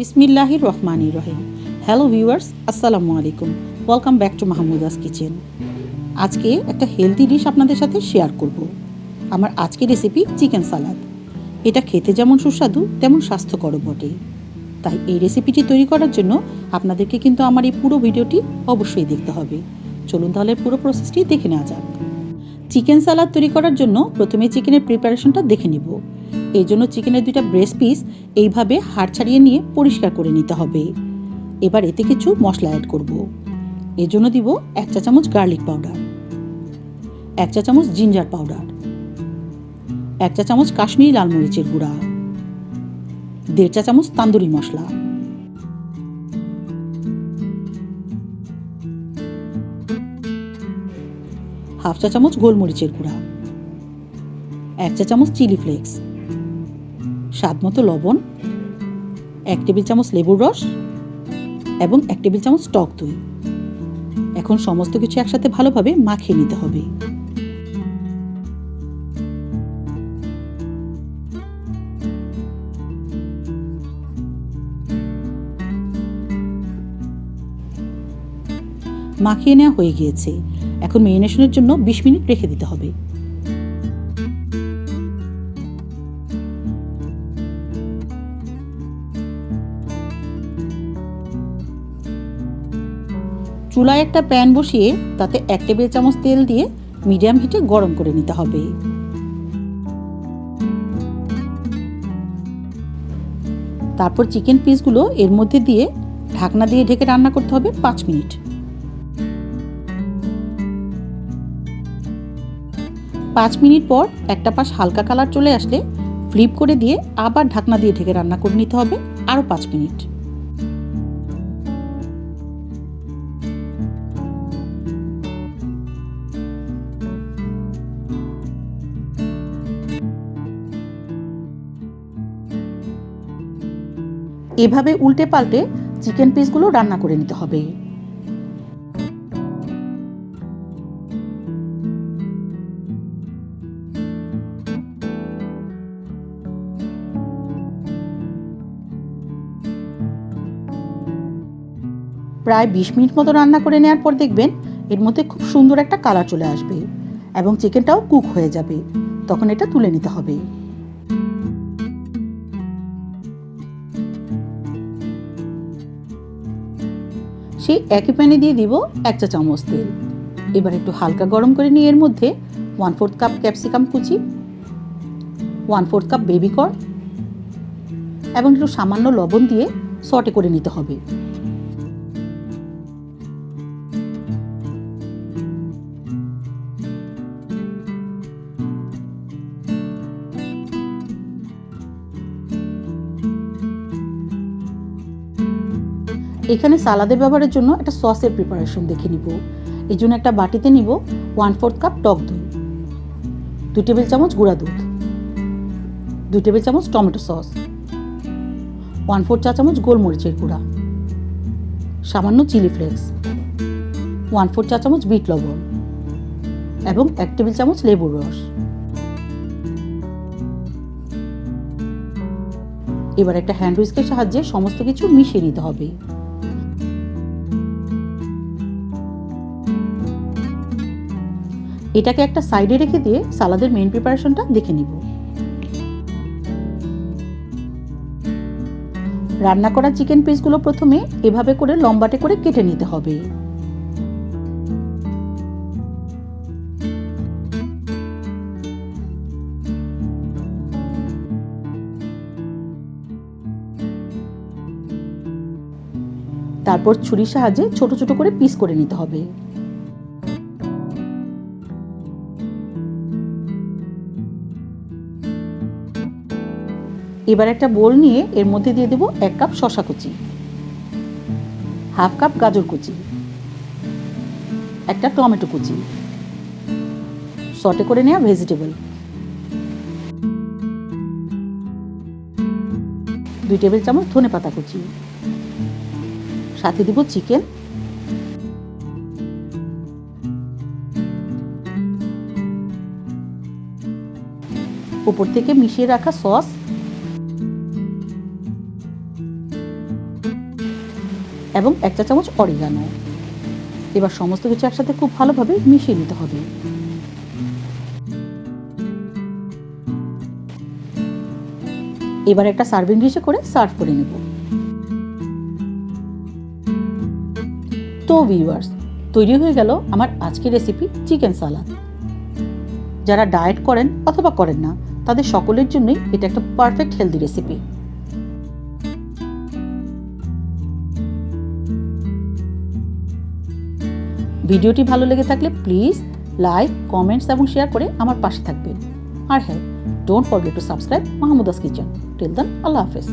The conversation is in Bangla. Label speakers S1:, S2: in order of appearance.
S1: বিসমিল্লাহির রহমানির রহিম। হ্যালো ভিউয়ার্স আসসালামু আলাইকুম। Welcome back to Mahmuda's kitchen আজকে একটা হেলদি ডিশ আপনাদের সাথে শেয়ার করব। আমার আজকের রেসিপি চিকেন সালাদ এটা খেতে যেমন সুস্বাদু, তেমন স্বাস্থ্যকরও বটে। তাই এই রেসিপিটি তৈরি করার জন্য আপনাদেরকে কিন্তু আমার এই পুরো ভিডিওটি অবশ্যই দেখতে হবে। চলুন তাহলে পুরো প্রসেসটি দেখে নেওয়া যাক। চিকেন সালাদ তৈরি করার জন্য প্রথমে চিকেনের প্রিপারেশনটা দেখে নিব। এই জন্য চিকেনের দুইটা ব্রেস্ট পিস এইভাবে হাড় ছাড়িয়ে নিয়ে পরিষ্কার করে নিতে হবে। এবার এতে কিছু মশলা অ্যাড করব। এর জন্য দিব এক চা চামচ গার্লিক পাউডার এক চা চামচ জিঞ্জার পাউডার এক চা চামচ কাশ্মীরি লাল মরিচের গুঁড়া, দেড় চা চামচ তান্দুরি মশলা। হাফ চা চামচ গোলমরিচের গুঁড়া, এক চা চামচ চিলি ফ্লেক্স স্বাদ মতো লবণ, এক টেবিল চামচ লেবুর রস এবং এক টেবিল চামচ টক দই। এখন সমস্ত কিছু একসাথে ভালোভাবে মাখিয়ে নিতে হবে। মাখিয়ে নেওয়া হয়ে গিয়েছে। এখন মেরিনেশনের জন্য বিশ মিনিট রেখে দিতে হবে। চুলায় একটা প্যান বসিয়ে তাতে এক টেবিল চামচ তেল দিয়ে মিডিয়াম হিটে গরম করে নিতে হবে। তারপর চিকেন পিসগুলো এর মধ্যে দিয়ে ঢাকনা দিয়ে ঢেকে রান্না করতে হবে পাঁচ মিনিট। পাঁচ মিনিট পর একটা পাশ হালকা কালার চলে আসলে ফ্লিপ করে দিয়ে আবার ঢাকনা দিয়ে ঢেকে রান্না করে নিতে হবে আরও পাঁচ মিনিট। এভাবে উল্টে পাল্টে চিকেন পিসগুলো রান্না করে নিতে হবে। প্রায় বিশ মিনিট মতো রান্না করে নেওয়ার পর দেখবেন এর মধ্যে খুব সুন্দর একটা কালার চলে আসবে এবং চিকেনটাও কুক হয়ে যাবে। তখন এটা তুলে নিতে হবে। সেই একই প্যানে দিয়ে দিব এক চা চামচ তেল। এবার একটু হালকা গরম করে নিয়ে এর মধ্যে ওয়ান ফোর্থ কাপ ক্যাপসিকাম কুচি one fourth cup baby corn এবং একটু সামান্য লবণ দিয়ে সটে করে নিতে হবে। এখানে সালাদের ব্যবহারের জন্য একটা সসের প্রিপারেশন দেখে নিব। এই জন্য একটা বাটিতে নিব ওয়ান ফোর্থ কাপ টক দই দুই টেবিল চামচ গুঁড়া দুধ দুই টেবিল চামচ টমেটো সস ওয়ান ফোর চা চামচ গোলমরিচের গুঁড়া, সামান্য চিলি ফ্লেক্স ওয়ান ফোর চা চামচ বিট লবণ এবং এক টেবিল চামচ লেবুর রস। এবার একটা হ্যান্ড হুইস্কের সাহায্যে সমস্ত কিছু মিশিয়ে নিতে হবে। এটাকে একটা সাইডে রেখে দিয়ে সালাদের মেইন প্রিপারেশনটা দেখে নিব। রান্না করা চিকেন পিসগুলো প্রথমে এভাবে করে লম্বাটে করে কেটে নিতে হবে। তারপর ছুরির সাহায্যে ছোট ছোট করে পিস করে নিতে হবে। এবার একটা বোল নিয়ে এর মধ্যে দিয়ে দেব এক কাপ শশা কুচি, হাফ কাপ গাজর কুচি, একটা টমেটো কুচি। সটে করে নেওয়া ভেজিটেবল দুই টেবিল চামচ ধনে পাতা কুচি। সাথে দিব চিকেন। উপর থেকে মিশিয়ে রাখা সস এবং এক চা চামচ অরিগানো এবার সমস্ত কিছু একসাথে খুব ভালোভাবে মিশিয়ে নিতে হবে। এবার একটা সার্ভিং ডিশে করে সার্ভ করে নেব। তো ভিউয়ার্স তৈরি হয়ে গেল আমার আজকের রেসিপি চিকেন সালাদ যারা ডায়েট করেন অথবা করেন না, তাদের সকলের জন্যই এটা একটা পারফেক্ট হেলদি রেসিপি ভিডিওটি ভালো লেগে থাকলে প্লিজ লাইক, কমেন্টস এবং শেয়ার করে আমার পাশে থাকবেন। আর হ্যাঁ don't forget to subscribe Mahmuda's kitchen till then আল্লাহ হাফেজ।